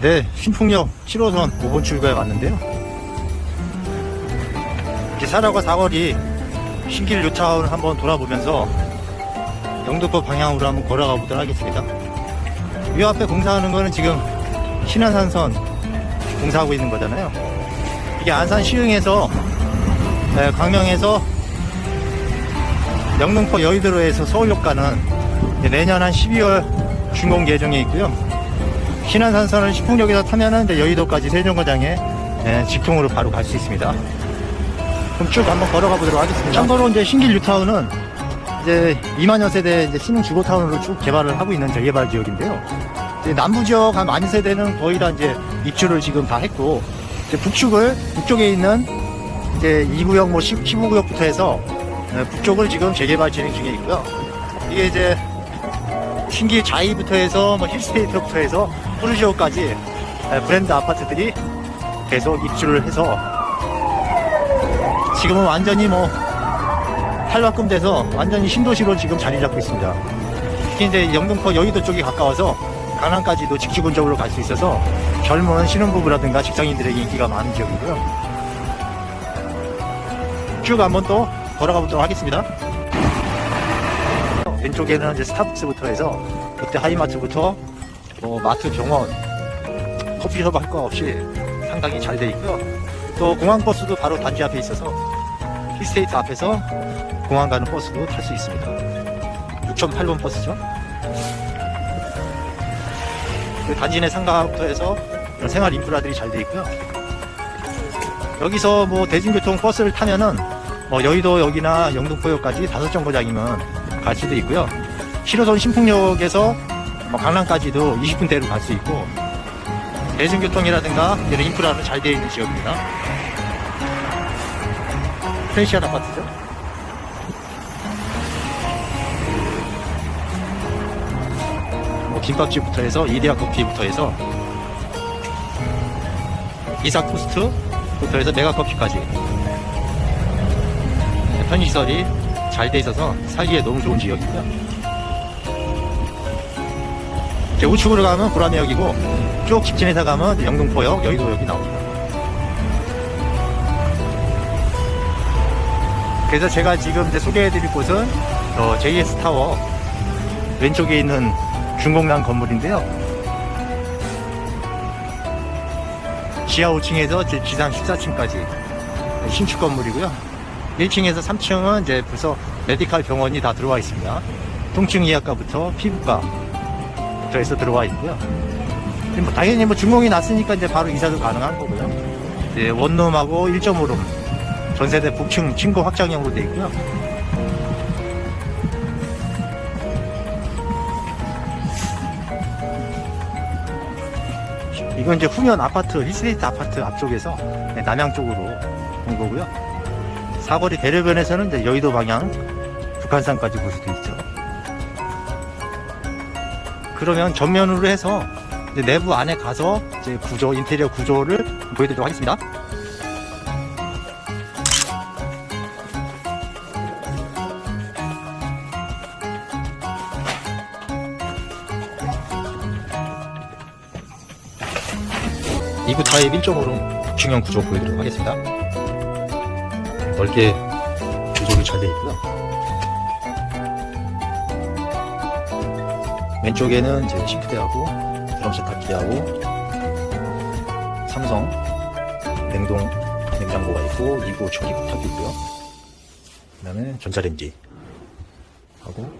네, 신풍역 7호선 5번 출구에 왔는데요. 이제 사라과 사거리 신길 뉴타운 한번 돌아보면서 영등포 방향으로 한번 걸어가 보도록 하겠습니다. 이 앞에 공사하는 거는 지금 신안산선 공사하고 있는 거잖아요. 이게 안산 시흥에서 네, 광명에서 영등포 여의도로에서 서울역 가는 내년 한 12월 준공 예정에 있고요. 신안산선은 신풍역에서 타면은 여의도까지 세종거장에 예, 직통으로 바로 갈 수 있습니다. 그럼 쭉 한번 걸어가 보도록 하겠습니다. 참고로 이제 신길 뉴타운은 이제 2만여 세대 이제 신흥 주거타운으로 쭉 개발을 하고 있는 재개발 지역인데요. 이제 남부 지역 한 만 세대는 거의 다 이제 입주를 지금 다 했고 이제 북측을 북쪽에 있는 이제 2구역 뭐 10, 15구역부터 해서 예, 북쪽을 지금 재개발 진행 중에 있고요. 이게 이제 신기 자이부터 해서 뭐 힐스테이트부터 해서 푸르지오까지 예, 브랜드 아파트들이 계속 입주를 해서 지금은 완전히 뭐 탈바꿈 돼서 완전히 신도시로 지금 자리 잡고 있습니다. 특히 이제 영등포 여의도 쪽이 가까워서 강남까지도 직지근적으로 갈 수 있어서 젊은 신혼부부라든가 직장인들에게 인기가 많은 지역이고요. 쭉 한번 또 걸어가 보도록 하겠습니다. 왼쪽에는 이제 스타벅스부터 해서 롯데 하이마트부터 뭐 마트 병원 커피숍 할 거 없이 상당히 잘 돼 있고요. 또 공항버스도 바로 단지 앞에 있어서 힐스테이트 앞에서 공항 가는 버스도 탈 수 있습니다. 6.8번 버스죠. 그 단지 내 상가부터 해서 생활 인프라들이 잘 돼 있고요. 여기서 뭐 대중교통 버스를 타면은 뭐 여의도역이나 영등포역까지 다섯 정거장이면 갈 수도 있고요. 7호선 신풍역에서 뭐 강남까지도 20분 대로 갈 수 있고 대중교통이라든가 이런 인프라는 잘 되어 있는 지역입니다. 프렌시안 아파트죠. 뭐 김밥집부터 해서 이데아 커피부터 해서 이삭 토스트부터 해서 메가 커피까지 편의시설이 잘 돼 있어서 살기에 너무 좋은 지역이고요. 이제 우측으로 가면 보라매역이고 쭉 직진해서 가면 영등포역, 여의도역이 나옵니다. 그래서 제가 지금 이제 소개해드릴 곳은 어, JS 타워 왼쪽에 있는 중공난 건물인데요. 지하 5층에서 지상 14층까지 신축 건물이고요. 1층에서 3층은 이제 벌써 메디칼 병원이 다 들어와 있습니다. 통증 의학과부터 피부과 부터 해서 들어와 있고요. 뭐 당연히 뭐 준공이 났으니까 이제 바로 이사도 가능한 거고요. 이제 원룸하고 1.5룸 전세대 북층 층고 확장형으로 되어 있고요. 이건 이제 후면 아파트, 힐스테이트 아파트 앞쪽에서 네, 남양 쪽으로 온 거고요. 사거리 대로변에서는 이제 여의도 방향 북한산까지 볼 수도 있죠. 그러면 전면으로 해서 내부 안에 가서 이제 구조, 인테리어 구조를 보여드리도록 하겠습니다. 이부 타입 1.5룸 중형 구조 보여드리도록 하겠습니다. 넓게 구조가 잘 되어 있고요. 왼쪽에는 이제 싱크대하고 드럼 세탁기하고 삼성 냉동 냉장고가 있고 2구 전기 부탁이 있고요. 그 다음에 전자레인지 하고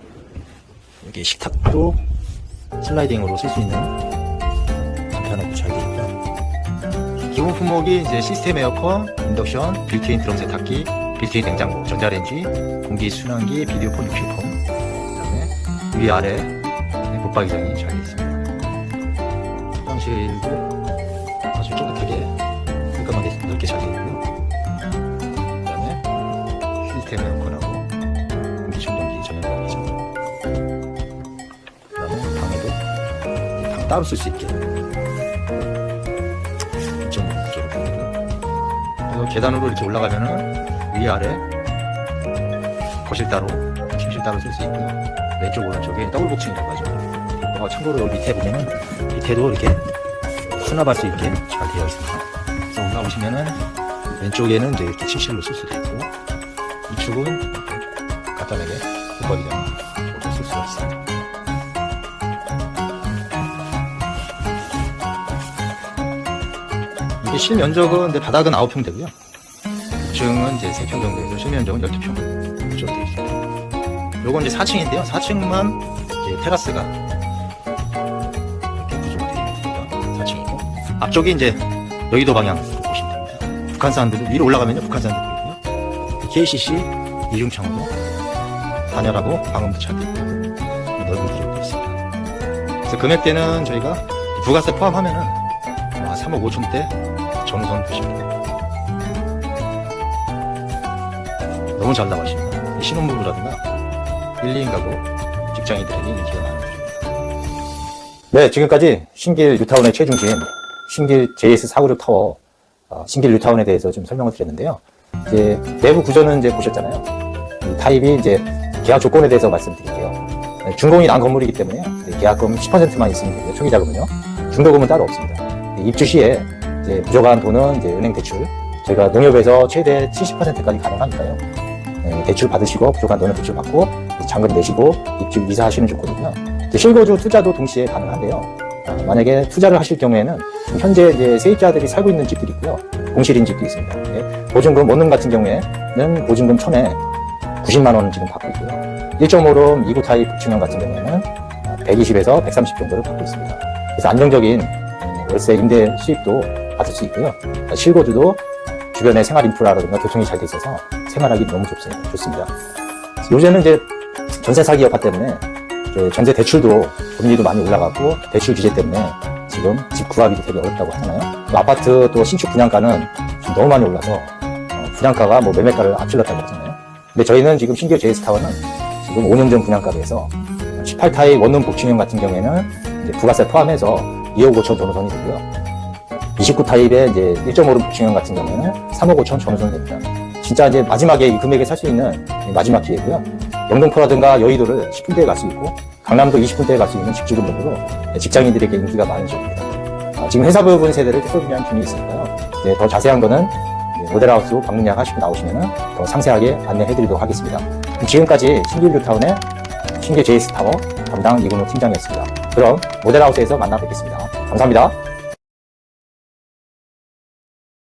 여기 식탁도 슬라이딩으로 쓸 수 있는 간편하고 잘 되어 있고요. 기본 품목이 이제 시스템 에어컨, 인덕션, 빌트인 드럼 세탁기, 빌트인 냉장고, 전자레인지, 공기 순환기, 비디오폰, 육실폰, 그다음에 위 아래 붙박이장이 잘 있습니다. 화장실도 아주 깨끗하게 깔끔하게 넓게 잘 되어 있고요. 그다음에 시스템 에어컨하고 공기 청정기 전용방이죠. 그다음에 방에도 방 따로 쓸 수 있게 계단으로 이렇게 올라가면은 위 아래 거실 따로, 침실 따로 쓸 수 있고요. 왼쪽 오른쪽에 더블 복층이라고 하죠. 어, 참고로 밑에 보면은 밑에도 이렇게 수납할 수 있게 잘 되어 있습니다. 그래서 올라오시면은 왼쪽에는 이제 이렇게 침실로 쓸 수도 있고 이쪽은 간단하게 이렇게 쓸 수가 있습니다. 실면적은 근데 바닥은 9평 되고요. 2층은 이제 3평 정도 되고 실면적은 12평 정도 되어 있습니다. 요건 이제 4층인데요. 4층만 이제 테라스가 이렇게 구조가 되어 있습니다. 4층이고 앞쪽이 이제 여의도 방향으로 보시면 됩니다. 북한 산들 위로 올라가면요 북한 산들 보이고요. KCC 이중창으로 단열하고 방음도 잘 되어 있고 넓은 구조가 되어 있습니다. 그래서 금액대는 저희가 부가세 포함하면은 한 3억 5천대 정선 됩니다. 너무 잘 나가십니다. 이 신혼부부라든가 1, 2인 가구 직장인들에게 인기가 많은 편입니다. 네, 지금까지 신길 뉴타운의 최중심, 신길 JS 496 타워, 어, 신길 뉴타운에 대해서 좀 설명을 드렸는데요. 이제 내부 구조는 이제 보셨잖아요. 이 타입이 이제 계약 조건에 대해서 말씀드릴게요. 네, 준공이 난 건물이기 때문에 이제 계약금 10%만 있으면 되고요. 초기 자금은요. 중도금은 따로 없습니다. 네, 입주 시에 이제 부족한 돈은 이제 은행 대출, 저희가 농협에서 최대 70%까지 가능하니까요. 네, 대출 받으시고 부족한 돈은 대출 받고 잔금 내시고 입주 이사하시는 조건이고요. 실거주 투자도 동시에 가능한데요. 아, 만약에 투자를 하실 경우에는 현재 이제 세입자들이 살고 있는 집들이 있고요. 공실인 집도 있습니다. 네, 보증금 원룸 같은 경우에는 보증금 1000에 90만 원 지금 받고 있고요. 1.5룸 2구 타입 복층형 같은 경우에는 120에서 130 정도를 받고 있습니다. 그래서 안정적인 월세 임대 수입도 받을 수 있고요. 실거주도 주변에 생활 인프라라든가 교통이 잘 돼 있어서 생활하기 너무 좋습니다. 좋습니다. 요새는 이제 전세 사기 여파 때문에 전세 대출도 금리도 많이 올라가고 대출 규제 때문에 지금 집 구하기도 되게 어렵다고 하잖아요. 또 아파트 또 신축 분양가는 지금 너무 많이 올라서 어, 분양가가 뭐 매매가를 앞질렀다고 하잖아요. 근데 저희는 지금 신규 JS타워는 지금 5년 전 분양가로 해서 18타입 원룸 복층형 같은 경우에는 부가세 포함해서 2억 5천 전후선이 되고요. 29 타입의 이제 1.5룸 복층형 같은 경우에는 3억 5천 전후선이 됩니다. 진짜 이제 마지막에 이 금액에 살 수 있는 마지막 기회고요. 영등포라든가 여의도를 10분대에 갈 수 있고 강남도 20분대에 갈 수 있는 집주 금액으로 직장인들에게 인기가 많은 지역입니다. 아, 지금 회사 부분 세대를 특별 분양 중에 있으니까요. 이제 더 자세한 거는 이제 모델하우스 방문 예약하시고 나오시면 더 상세하게 안내해드리도록 하겠습니다. 지금까지 신길뉴타운의 신길 JS타워 담당 이근호 팀장이었습니다. 그럼 모델하우스에서 만나 뵙겠습니다. 감사합니다.